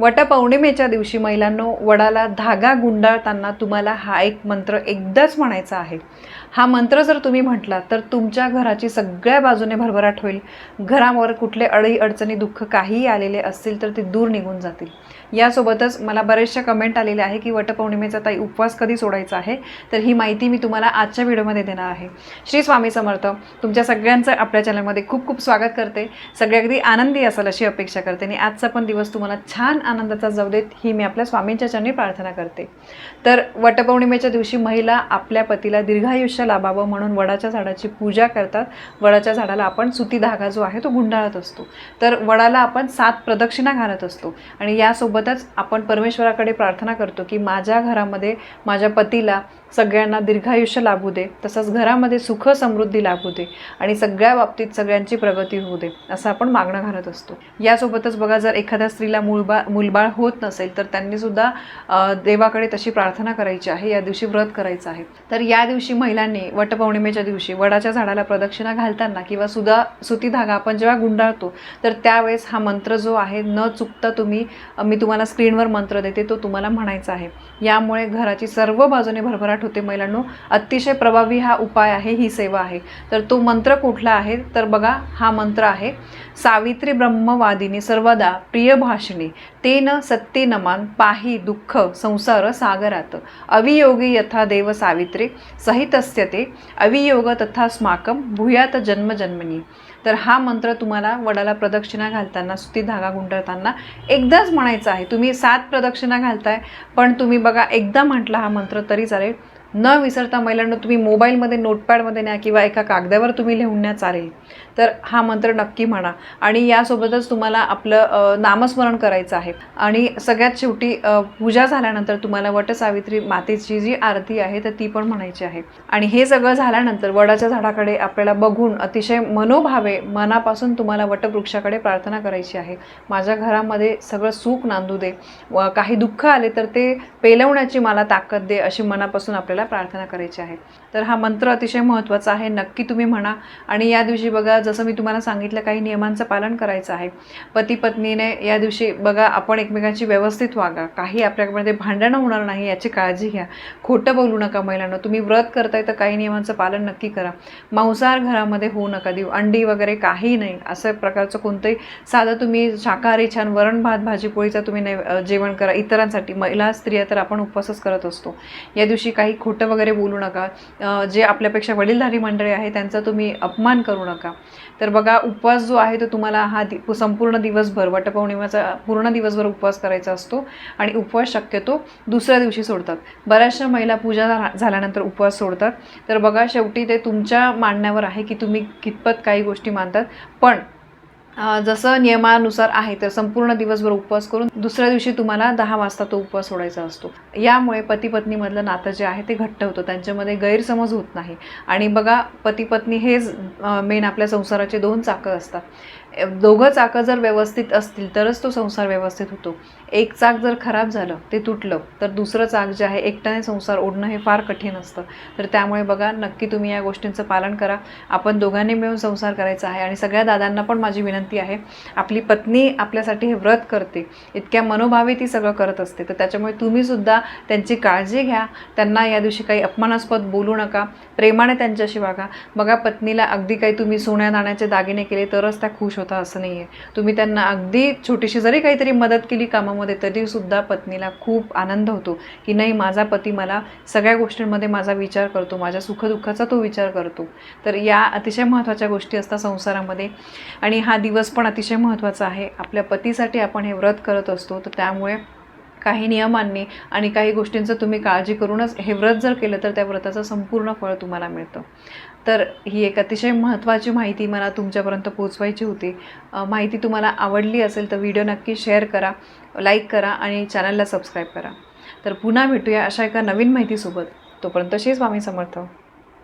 वटपौर्णिमेच्या दिवशी महिलांनो वडाला धागा गुंडाळताना तुम्हाला हा एक मंत्र एकदाच म्हणायचा आहे. हा मंत्र जर तुम्ही म्हटला तर तुमच्या घराची सगळ्या बाजूने भरभराट होईल. घरावर कुठले अडी अडचणी दुःख काहीही आलेले असतील तर ते दूर निघून जातील. यासोबतच मला बरेचशा कमेंट आलेले आहे की वटपौर्णिमेचा ताई उपवास कधी सोडायचा आहे? तर ही माहिती मी तुम्हाला आजच्या व्हिडिओमध्ये देणार आहे. श्री स्वामी समर्थ तुमच्या सगळ्यांचं आपल्या चॅनलमध्ये खूप खूप स्वागत करते. सगळे अगदी आनंदी असाल अशी अपेक्षा करते आणि आजचा पण दिवस तुम्हाला छान आनंदाचा जाऊ देत ही मी आपल्या स्वामींच्या चरणी प्रार्थना करते. तर वटपौर्णिमेच्या दिवशी महिला आपल्या पतीला दीर्घायुष्य लाभावं म्हणून वडाच्या झाडाची पूजा करतात. वडाच्या झाडाला आपण सुती धागा जो आहे तो गुंडाळत असतो. तर वडाला आपण सात प्रदक्षिणा घालत असतो. आणि यासोबतच आपण परमेश्वराकडे प्रार्थना करतो की माझ्या घरामध्ये माझ्या पतीला सगळ्यांना दीर्घायुष्य लाभू दे तसंच घरामध्ये सुख समृद्धी लाभू दे आणि सगळ्या बाबतीत सगळ्यांची प्रगती होऊ दे असं आपण मागणं घालत असतो. यासोबतच बघा जर एखाद्या स्त्रीला मुलबा मूलबाळ होत नसेल तर त्यांनी सुद्धा देवाकडे तशी प्रार्थना करायची आहे. या दिवशी व्रत करायचं आहे. तर या दिवशी महिलांनी वटपौर्णिमेच्या दिवशी वडाच्या झाडाला प्रदक्षिणा घालताना किंवा सुद्धा सुती धागा आपण जेव्हा गुंडाळतो तर त्यावेळेस हा मंत्र जो आहे न चुकता तुम्ही मी तुम्हाला स्क्रीनवर मंत्र देते तो तुम्हाला म्हणायचा आहे. यामुळे घराची सर्व बाजूने भरभराट होते महिलांनो. अतिशय प्रभावी हा उपाय आहे ही सेवा आहे. तर तो मंत्र कुठला आहे? तर बघा हा मंत्र आहे सावित्री ब्रह्मवादिनी सर्वदा प्रिय भाषिणी तेन सत्ते नमान पाही दुःख संसार सागरात. अवियोगी यथा देव सावित्री सहितस्य ते अवियोग तथा स्माकम भूयात जन्मजन्मनी तर हा मंत्र तुम्हाला वडाला प्रदक्षिणा घालताना सुती धागा गुंडळताना एकदाच म्हणायचा आहे. तुम्ही सात प्रदक्षिणा घालताय पण तुम्ही बघा एकदा म्हटला हा मंत्र तरी चालेल. न विसरता महिलांना तुम्ही मोबाईलमध्ये नोटपॅडमध्ये न्या किंवा एका कागदावर तुम्ही लिहून न्या चालेल. तर हा मंत्र नक्की म्हणा. आणि यासोबतच तुम्हाला आपलं नामस्मरण करायचं आहे. आणि सगळ्यात शेवटी पूजा झाल्यानंतर तुम्हाला वटसावित्री मातेची जी आरती आहे तर ती पण म्हणायची आहे. आणि हे सगळं झाल्यानंतर वडाच्या झाडाकडे आपल्याला बघून अतिशय मनोभावे मनापासून तुम्हाला वटवृक्षाकडे प्रार्थना करायची आहे. माझ्या घरामध्ये सगळं सुख नांदू दे. व काही दुःख आले तर ते पेलवण्याची मला ताकद दे अशी मनापासून आपल्याला प्रार्थना करायची आहे. तर हा मंत्र अतिशय महत्त्वाचा आहे. नक्की तुम्ही म्हणा. आणि या दिवशी बघा जसं मी तुम्हाला सांगितलं काही नियमांचं पालन करायचं आहे. पती पत्नीने या दिवशी बघा आपण एकमेकांची व्यवस्थित वागा. काही आपल्यामध्ये भांडणं होणार नाही याची काळजी घ्या. खोटं बोलू नका महिलांना. तुम्ही व्रत करताय तर काही नियमांचं पालन नक्की करा. मांसाहार घरामध्ये होऊ नका देऊ. अंडी वगैरे काही नाही. असं प्रकारचं कोणतंही साधं तुम्ही शाकाहारी छान वरण भात भाजीपोळीचा तुम्ही जेवण करा. इतरांसाठी. महिला स्त्रिया तर आपण उपवासच करत असतो. या दिवशी काही खोटं वगैरे बोलू नका. जे आपल्यापेक्षा वडीलधारी मंडळी आहे त्यांचा तुम्ही अपमान करू नका. तर बघा उपवास जो आहे तो तुम्हाला हा दि संपूर्ण दिवसभर वटपौर्णिमेचा पूर्ण दिवसभर उपवास करायचा असतो आणि उपवास शक्यतो दुसऱ्या दिवशी सोडतात. बऱ्याचशा महिला पूजा झाल्यानंतर उपवास सोडतात. तर बघा शेवटी ते तुमच्या मानण्यावर आहे की तुम्ही कितपत काही गोष्टी मानतात. पण जसं नियमानुसार आहे तर संपूर्ण दिवसभर उपवास करून दुसऱ्या दिवशी तुम्हाला दहा वाजता तो उपवास सोडायचा असतो. यामुळे पती पत्नीमधलं नातं जे आहे ते घट्ट होतं. त्यांच्यामध्ये गैरसमज होत नाही. आणि बघा पती पत्नी हेच मेन आपल्या संसाराचे दोन चाकं असतात. दोघं चाकं जर व्यवस्थित असतील तरच तो संसार व्यवस्थित होतो. एक चाक जर खराब झालं ते तुटलं तर दुसरं चाक जे आहे एकट्याने संसार ओढणं हे फार कठीण असतं. तर त्यामुळे बघा नक्की तुम्ही या गोष्टींचं पालन करा. आपण दोघांनी मिळून संसार करायचा आहे आणि सगळ्या दादांना पण माझी विनंती आहे आपली पत्नी आपल्यासाठी हे व्रत करते. इतक्या मनोभावे ती सगळं करत असते. तर त्याच्यामुळे तुम्हीसुद्धा त्यांची काळजी घ्या. त्यांना या दिवशी काही अपमानास्पद बोलू नका. प्रेमाने त्यांच्याशी वागा. बघा पत्नीला अगदी काही तुम्ही सोन्या नाण्याचे दागिने केले तरच त्या खुश होतात. होता असं नाही आहे तुम्ही त्यांना अगदी छोटीशी जरी काहीतरी मदत केली कामामध्ये तरीसुद्धा पत्नीला खूप आनंद होतो की नाही माझा पती मला सगळ्या गोष्टींमध्ये माझा विचार करतो माझ्या सुखदुःखाचा तो विचार करतो. तर या अतिशय महत्त्वाच्या गोष्टी असतात संसारामध्ये. आणि हा दिवस पण अतिशय महत्त्वाचा आहे. आपल्या पतीसाठी आपण हे व्रत करत असतो तर त्यामुळे काही नियमांनी आणि काही गोष्टींचं तुम्ही काळजी करूनच हे व्रत जर केलं तर त्या व्रताचं संपूर्ण फळ तुम्हाला मिळतं. तर ही एक अतिशय महत्त्वाची माहिती मला तुमच्यापर्यंत पोचवायची होती. माहिती तुम्हाला आवडली असेल तर व्हिडिओ नक्की शेअर करा लाईक करा आणि चॅनलला सबस्क्राईब करा. तर पुन्हा भेटूया अशा एका नवीन माहितीसोबत. तोपर्यंत श्री स्वामी समर्थ.